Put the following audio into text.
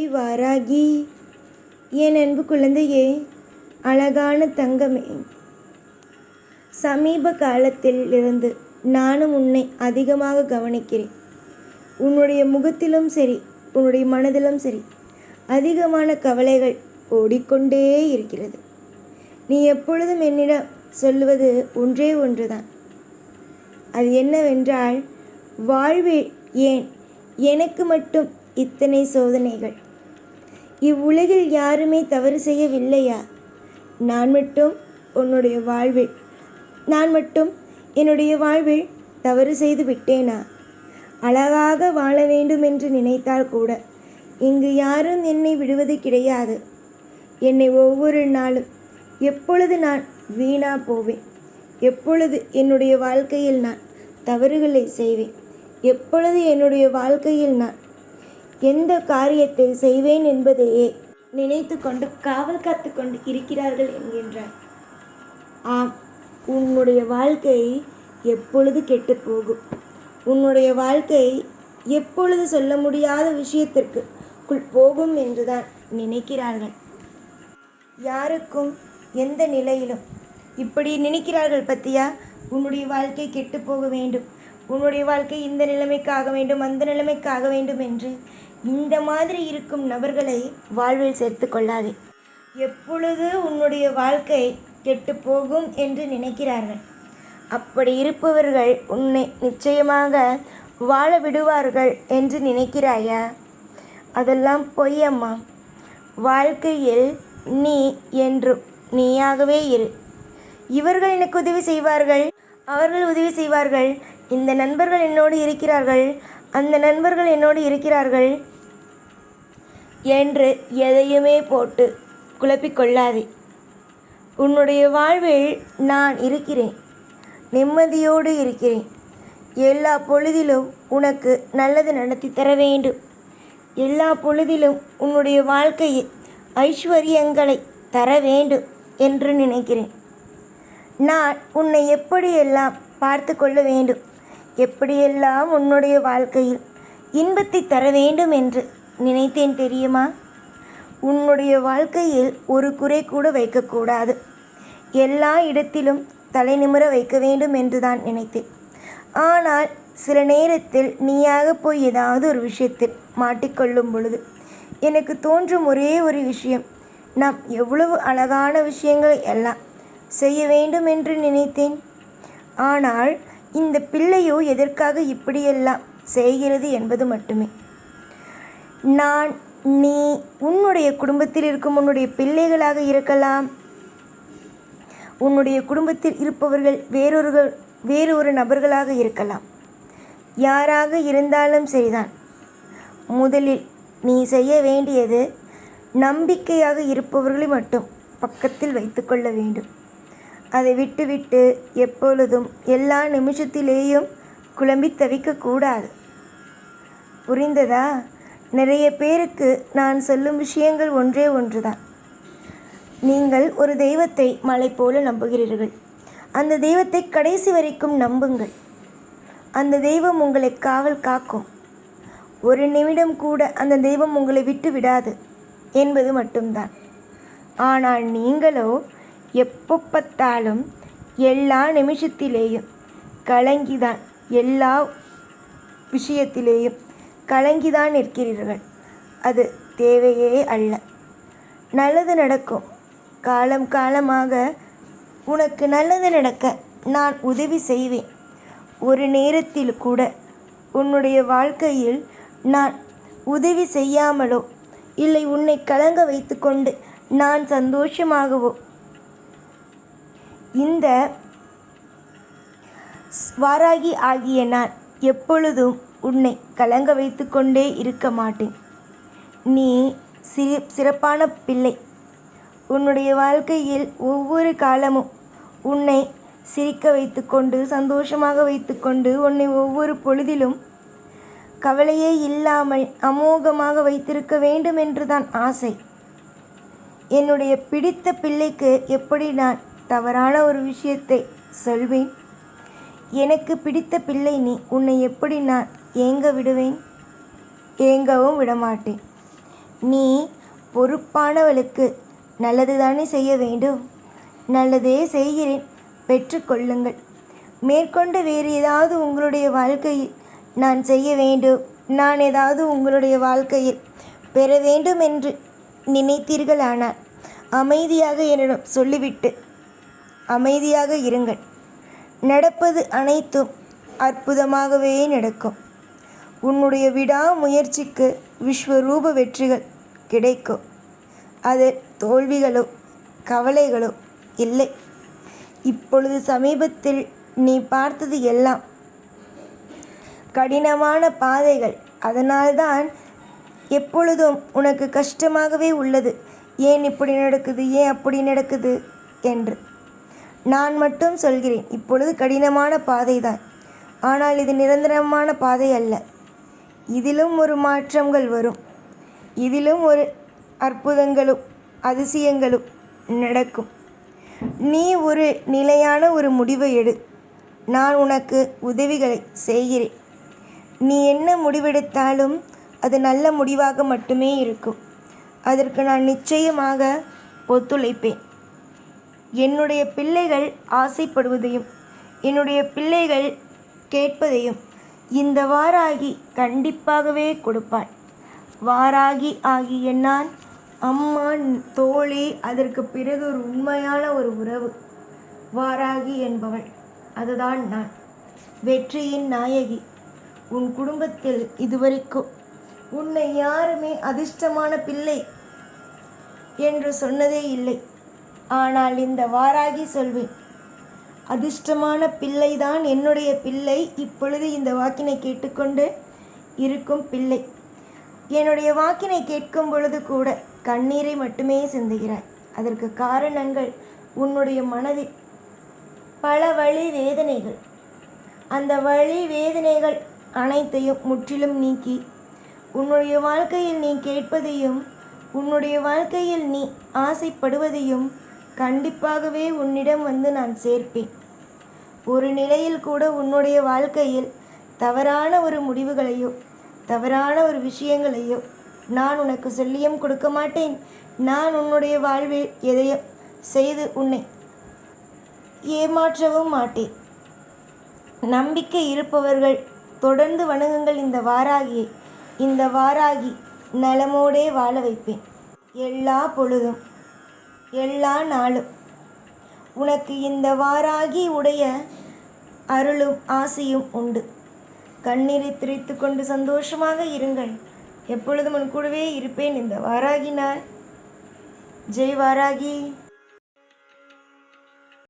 வாராகி என் அன்பு குழந்தையே அழகான தங்கமே. சமீப காலத்தில் இருந்து நானும் உன்னை அதிகமாக கவனிக்கிறேன். உன்னுடைய முகத்திலும் சரி உன்னுடைய மனதிலும் சரி அதிகமான கவலைகள் ஓடிக்கொண்டே இருக்கிறது. நீ எப்பொழுதும் என்னிடம் சொல்லுவது ஒன்றே ஒன்றுதான். அது என்னவென்றால் வாழ்வில் ஏன் எனக்கு மட்டும் இத்தனை சோதனைகள்? இவ்வுலகில் யாருமே தவறு செய்யவில்லையா? நான் மட்டும் உன்னுடைய வாழ்வில் நான் மட்டும் என்னுடைய வாழ்வில் தவறு செய்து விட்டேனா? அழகாக வாழ வேண்டும் என்று நினைத்தால் கூட இங்கு யாரும் என்னை விடுவது கிடையாது. என்னை ஒவ்வொரு நாளும் எப்பொழுது நான் வீணா போவேன்? எப்பொழுது என்னுடைய வாழ்க்கையில் நான் தவறுகளை செய்வேன்? எப்பொழுது என்னுடைய வாழ்க்கையில் நான் எந்த காரியத்தை செய்வேன் என்பதையே நினைத்து கொண்டு காவல் காத்து கொண்டு இருக்கிறார்கள் என்கின்றார். ஆம் உன்னுடைய வாழ்க்கை எப்பொழுது கெட்டுப் போகும்? உன்னுடைய வாழ்க்கை எப்பொழுது சொல்ல முடியாத விஷயத்திற்கு குள் போகும் என்றுதான் நினைக்கிறார்கள். யாருக்கும் எந்த நிலையிலும் இப்படி நினைக்கிறார்கள் பத்தியா? உன்னுடைய வாழ்க்கை கெட்டு போக வேண்டும். உன்னுடைய வாழ்க்கை இந்த நிலைமைக்காக வேண்டும் அந்த நிலைமைக்காக வேண்டும் என்று இந்த மாதிரி இருக்கும் நபர்களை வாழ்வில் சேர்த்து கொள்ளாதே. எப்பொழுது உன்னுடைய வாழ்க்கை கெட்டு போகும் என்று நினைக்கிறார்கள்? அப்படி இருப்பவர்கள் உன்னை நிச்சயமாக வாழ விடுவார்கள் என்று நினைக்கிறாயா? அதெல்லாம் பொய்யம்மா வாழ்க்கையில் நீ என்றும் நீயாகவே இரு. இவர்கள் எனக்கு உதவி செய்வார்கள் அவர்கள் உதவி செய்வார்கள் இந்த நண்பர்கள் என்னோடு இருக்கிறார்கள் அந்த நண்பர்கள் என்னோடு இருக்கிறார்கள் என்று எதையுமே போட்டு குழப்பிக்கொள்ளாதே. உன்னுடைய வாழ்வில் நான் இருக்கிறேன். நிம்மதியோடு இருக்கிறேன். எல்லா பொழுதிலும் உனக்கு நல்லது நடத்தி தர வேண்டும். எல்லா பொழுதிலும் உன்னுடைய வாழ்க்கையில் ஐஸ்வர்யங்களை தர வேண்டும் என்று நினைக்கிறேன். நான் உன்னை எப்படியெல்லாம் பார்த்து கொள்ள வேண்டும்? எப்படியெல்லாம் உன்னுடைய வாழ்க்கையில் இன்பத்தை தர வேண்டும் என்று நினைத்தேன் தெரியுமா? உன்னுடைய வாழ்க்கையில் ஒரு குறை கூட வைக்கக்கூடாது. எல்லா இடத்திலும் தலை நிமிர வைக்க வேண்டும் என்று தான் நினைத்தேன். ஆனால் சில நேரத்தில் நீயாக போய் ஏதாவது ஒரு விஷயத்தில் மாட்டிக்கொள்ளும் பொழுது எனக்கு தோன்றும் ஒரே ஒரு விஷயம். நாம் எவ்வளவு அழகான விஷயங்களை எல்லாம் செய்ய வேண்டும் என்று நினைத்தேன். ஆனால் இந்த பிள்ளையோ எதற்காக இப்படியெல்லாம் செய்கிறது என்பது மட்டுமே. நான் நீ உன்னுடைய குடும்பத்தில் இருக்கும் உன்னுடைய பிள்ளைகளாக இருக்கலாம். உன்னுடைய குடும்பத்தில் இருப்பவர்கள் வேறொருகள் வேறு ஒரு நபர்களாக இருக்கலாம். யாராக இருந்தாலும் சரிதான். முதலில் நீ செய்ய வேண்டியது நம்பிக்கையாக இருப்பவர்களை மட்டும் பக்கத்தில் வைத்துக்கொள்ள வேண்டும். அதை விட்டுவிட்டு எப்பொழுதும் எல்லா நிமிஷத்திலேயும் குழம்பி தவிக்கக்கூடாது. புரிந்ததா? நிறைய பேருக்கு நான் சொல்லும் விஷயங்கள் ஒன்றே ஒன்றுதான். நீங்கள் ஒரு தெய்வத்தை மலை போல நம்புகிறீர்கள். அந்த தெய்வத்தை கடைசி வரைக்கும் நம்புங்கள். அந்த தெய்வம் உங்களை காவல் காக்கும். ஒரு நிமிடம் கூட அந்த தெய்வம் உங்களை விட்டு விடாது என்பது மட்டும்தான். ஆனால் நீங்களோ எப்போ பார்த்தாலும் எல்லா நிமிஷத்திலேயும் கலங்கிதான் எல்லா விஷயத்திலேயும் கலங்கிதான் நிற்கிறீர்கள். அது தேவையே அல்ல. நல்லது நடக்கும். காலம் காலமாக உனக்கு நல்லது நடக்க நான் உதவி செய்வேன். ஒரு நேரத்தில் கூட உன்னுடைய வாழ்க்கையில் நான் உதவி செய்யாமலோ இல்லை உன்னை கலங்க வைத்துக்கொண்டு நான் சந்தோஷமாகவோ இந்த வாராகி ஆகிய நான் எப்பொழுதும் உன்னை கலங்க வைத்து கொண்டே இருக்க மாட்டேன். நீ சிறி சிறப்பான பிள்ளை. உன்னுடைய வாழ்க்கையில் ஒவ்வொரு காலமும் உன்னை சிரிக்க வைத்துக்கொண்டு சந்தோஷமாக வைத்துக்கொண்டு உன்னை ஒவ்வொரு பொழுதிலும் கவலையே இல்லாமல் அமோகமாக வைத்திருக்க வேண்டும் என்றுதான் ஆசை. என்னுடைய பிடித்த பிள்ளைக்கு எப்படி நான் தவறான ஒரு விஷயத்தை சொல்வேன். எனக்கு பிடித்த பிள்ளை நீ. உன்னை எப்படி நான் ஏங்க விடுவேன்? ஏங்கவும் விடமாட்டேன். நீ பொறுப்பானவளுக்கு நல்லது தானே செய்ய வேண்டும். நல்லதே செய்கிறேன். பெற்றுக்கொள்ளுங்கள் மேற்கொண்டு வேறு ஏதாவது உங்களுடைய வாழ்க்கையில் நான் செய்ய வேண்டும். நான் ஏதாவது உங்களுடைய வாழ்க்கையில் பெற வேண்டும் என்று நினைத்தீர்களானால் அமைதியாக என்னிடம் சொல்லிவிட்டு அமைதியாக இருங்கள். நடப்பது அனைத்தும் அற்புதமாகவே நடக்கும். உன்னுடைய விடாமுயற்சிக்கு விஸ்வரூப வெற்றிகள் கிடைக்கும். அது தோல்விகளோ கவலைகளோ இல்லை. இப்பொழுது சமீபத்தில் நீ பார்த்தது எல்லாம் கடினமான பாதைகள். அதனால்தான் எப்பொழுதும் உனக்கு கஷ்டமாகவே உள்ளது. ஏன் இப்படி நடக்குது? ஏன் அப்படி நடக்குது? என்று. நான் மட்டும் சொல்கிறேன் இப்பொழுது கடினமான பாதை தான் ஆனால் இது நிரந்தரமான பாதை அல்ல. இதிலும் ஒரு மாற்றங்கள் வரும். இதிலும் ஒரு அற்புதங்களும் அதிசயங்களும் நடக்கும். நீ ஒரு நிலையான ஒரு முடிவை எடு. நான் உனக்கு உதவிகளை செய்கிறேன். நீ என்ன முடிவெடுத்தாலும் அது நல்ல முடிவாக மட்டுமே இருக்கும். அதற்கு நான் நிச்சயமாக ஒத்துழைப்பேன். என்னுடைய பிள்ளைகள் ஆசைப்படுவதையும் என்னுடைய பிள்ளைகள் கேட்பதையும் இந்த வாராகி கண்டிப்பாகவே கொடுப்பாள். வாராகி ஆகிய நான் அம்மா தோழி அதற்கு பிறகு ஒரு உண்மையான ஒரு உறவு. வாராகி என்பவள் அதுதான் நான். வெற்றியின் நாயகி. உன் குடும்பத்தில் இதுவரைக்கும் உன்னை யாருமே அதிர்ஷ்டமான பிள்ளை என்று சொன்னதே இல்லை. ஆனால் இந்த வாராகி சொல்வேன் அதிர்ஷ்டமான பிள்ளைதான் என்னுடைய பிள்ளை இப்பொழுது இந்த வாக்கினை கேட்டுக்கொண்டு இருக்கும் பிள்ளை. என்னுடைய வாக்கினை கேட்கும் பொழுது கூட கண்ணீரை மட்டுமே சிந்துகிறாய். அதற்கு காரணங்கள் உன்னுடைய மனதில் பல வழி வேதனைகள். அந்த வழி வேதனைகள் அனைத்தையும் முற்றிலும் நீக்கி உன்னுடைய வாழ்க்கையில் நீ கேட்பதையும் உன்னுடைய வாழ்க்கையில் நீ ஆசைப்படுவதையும் கண்டிப்பாகவே உன்னிடம் வந்து நான் சேர்ப்பேன். ஒரு நிலையில் கூட உன்னுடைய வாழ்க்கையில் தவறான ஒரு முடிவுகளையோ தவறான ஒரு விஷயங்களையோ நான் உனக்கு சொல்லியும் கொடுக்க மாட்டேன். நான் உன்னுடைய வாழ்வில் எதையும் செய்து உன்னை ஏமாற்றவும் மாட்டேன். நம்பிக்கை இருப்பவர்கள் தொடர்ந்து வணங்குங்கள். இந்த வாராகியை இந்த வாராகி நலமோடே வாழ வைப்பேன். எல்லா பொழுதும் எல்லா நாளும். உனக்கு இந்த வாராகி உடைய அருளும் ஆசையும் உண்டு. கண்ணீரை திரித்து கொண்டு சந்தோஷமாக இருங்கள். எப்பொழுதும் உன் கூடவே இருப்பேன் இந்த வாராகி நான் ஜெய் வாராகி.